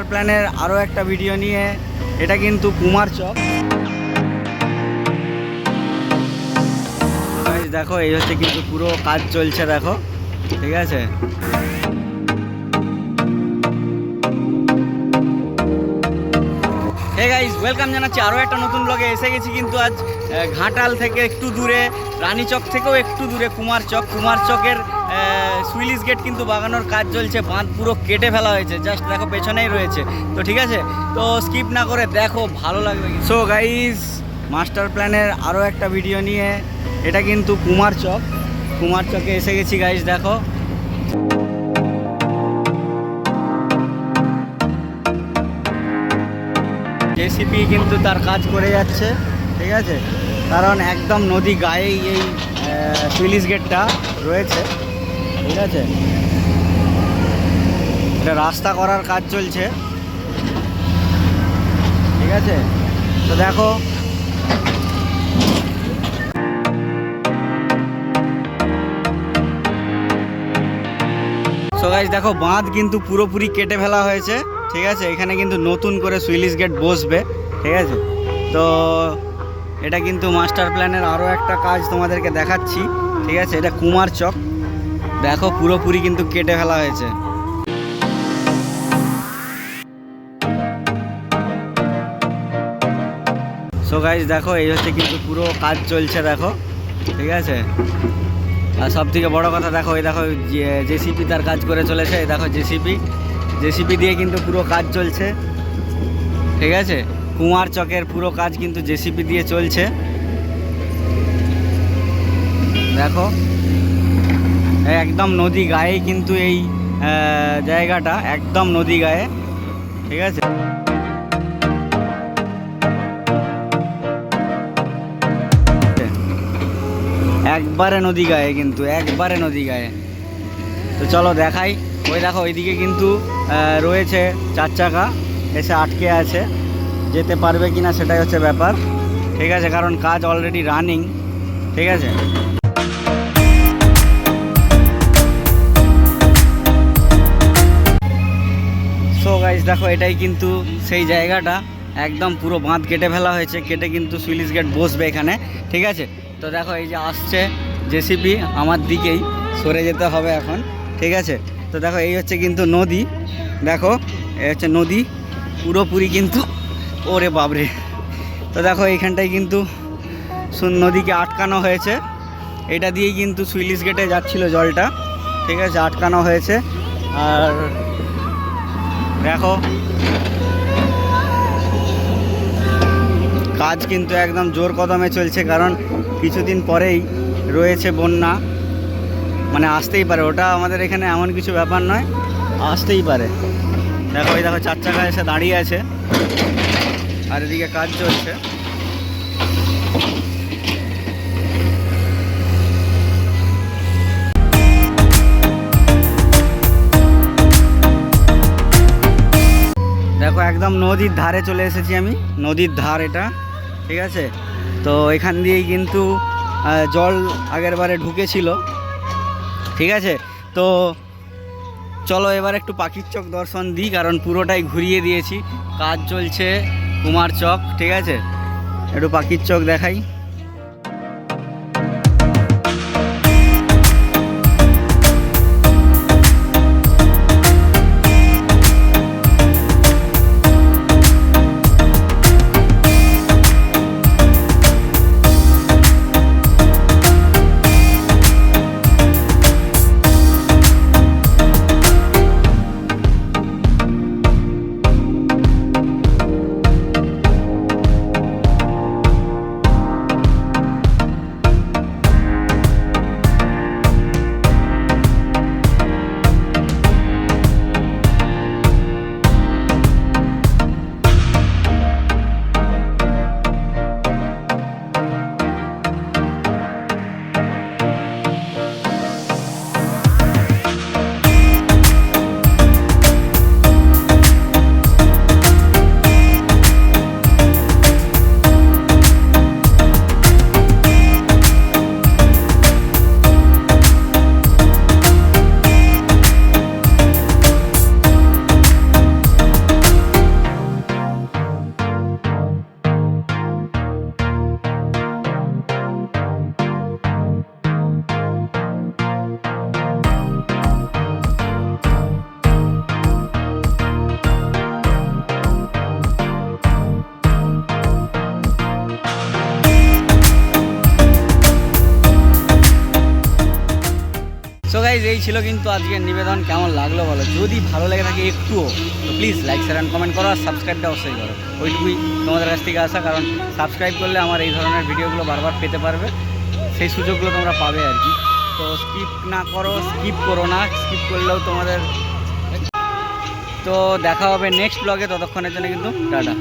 Master প্ল্যানের আরও একটা ভিডিও নিয়ে, এটা কিন্তু কুমার চক। দেখো, এই হচ্ছে কিন্তু পুরো কাজ চলছে, দেখো। ঠিক আছে? ওয়েলকাম জানাচ্ছি আরও একটা নতুন ব্লগে এসে গেছি কিন্তু আজ ঘাটাল থেকে একটু দূরে, রানীচক থেকেও একটু দূরে কুমার চক। কুমার চকের সুইলিশ গেট কিন্তু বাগানোর কাজ চলছে, বাঁধ পুরো কেটে ফেলা হয়েছে জাস্ট দেখো পেছনেই রয়েছে। তো ঠিক আছে? তো স্কিপ না করে দেখো, ভালো লাগবে সো গাইজ মাস্টার প্ল্যানের আরও একটা ভিডিও নিয়ে, এটা কিন্তু কুমার চক। কুমার চকে এসে গেছি গাইজ দেখো। জেসিপি কিন্তু তার কাজ করে যাচ্ছে, ঠিক আছে? কারণ একদম নদী গায়েই এই সুইলিশ গেটটা রয়েছে। ঠিক আছে এটা রাস্তা করার কাজ চলছে। ঠিক আছে? তো দেখো। সো দেখো, বাঁধ কিন্তু পুরোপুরি কেটে ফেলা হয়েছে। ঠিক আছে? এখানে কিন্তু নতুন করে সুইলিশ গেট বসবে। ঠিক আছে? তো এটা কিন্তু মাস্টার প্ল্যানের আরও একটা কাজ তোমাদেরকে দেখাচ্ছি। ঠিক আছে? এটা কুমার চক। দেখো, পুরোপুরি কিন্তু কেটে ফেলা হয়েছে। সো গাইজ দেখো, এই হচ্ছে কিন্তু পুরো কাজ চলছে, দেখো। ঠিক আছে? আর সব থেকে বড়ো কথা, দেখো, এই দেখো জেসিপি তার কাজ করে চলেছে, এই দেখো জেসিপি। জেসিপি দিয়ে কিন্তু পুরো কাজ চলছে। ঠিক আছে? কুমার চকের পুরো কাজ কিন্তু জেসিপি দিয়ে চলছে। দেখো একদম নদী গায়ে কিন্তু এই জায়গাটা একদম নদী গায়ে। ঠিক আছে? একবারে নদী গায়ে কিন্তু, একবারে নদী গায়ে। তো চলো দেখাই। ওই দেখো, ওইদিকে কিন্তু রয়েছে চার চাকা, এসে আটকে আছে। যেতে পারবে কিনা সেটাই হচ্ছে ব্যাপার। ঠিক আছে, কারণ কাজ অলরেডি রানিং ঠিক আছে? সো গাইজ দেখো, এটাই কিন্তু সেই জায়গাটা। একদম পুরো বাঁধ কেটে ফেলা হয়েছে, কেটে কিন্তু সুইলিশ গেট বসবে এখানে, ঠিক আছে? তো দেখো, এই যে আসছে জেসিপি আমার দিকেই, সরে যেতে হবে এখন, ঠিক আছে? তো দেখো, এই হচ্ছে কিন্তু নদী, দেখো, এই হচ্ছে নদী, পুরোপুরি কিন্তু, ওরে বাবরে তো দেখো, এইখানটায় কিন্তু নদীকে আটকানো হয়েছে। এটা দিয়েই কিন্তু সুইলিশ গেটে যাচ্ছিল জলটা, ঠিক আছে, আটকানো হয়েছে। আর দেখো। কাজ কিন্তু একদম জোর কদমে চলছে, কারণ কিছুদিন পরেই রয়েছে বন্যা। মানে আসতেই পারে, ওটা আমাদের এখানে এমন কিছু ব্যাপার নয়, আসতেই পারে। দেখো, এই দেখো, চার চাকা এসে দাঁড়িয়ে আছে। আর এদিকে কাজ চলছে। একদম নদীর ধারে চলে এসেছি আমি। নদীর ধার এটা, ঠিক আছে? তো এখান দিয়েই কিন্তু জল আগের বারে ঢুকেছিল, ঠিক আছে? তো চলো এবার একটু পাখির চক দর্শন দিই, কারণ পুরোটাই ঘুরিয়ে দিয়েছি। কাজ চলছে কুমার চক, ঠিক আছে? একটু পাখির চক দেখাই। ছিল কিন্তু আজকের নিবেদন কেমন লাগল বলো? যদি ভালো লেগে থাকে একটুও, তো please like share and comment করো আর সাবস্ক্রাইবটা অবশ্যই করো। ওইটুকুই তোমাদের কাছ থেকে আসা কারণ সাবস্ক্রাইব করলে আমার এই ধরনের ভিডিওগুলো বারবার পেতে পারবে। সেই সুযোগগুলো তোমরা পাবে আর কি। তো স্কিপ না করো স্কিপ করো না স্কিপ করলেও তোমাদের তো দেখা হবে নেক্সট ব্লগে ততক্ষণের জন্য কিন্তু টাটা।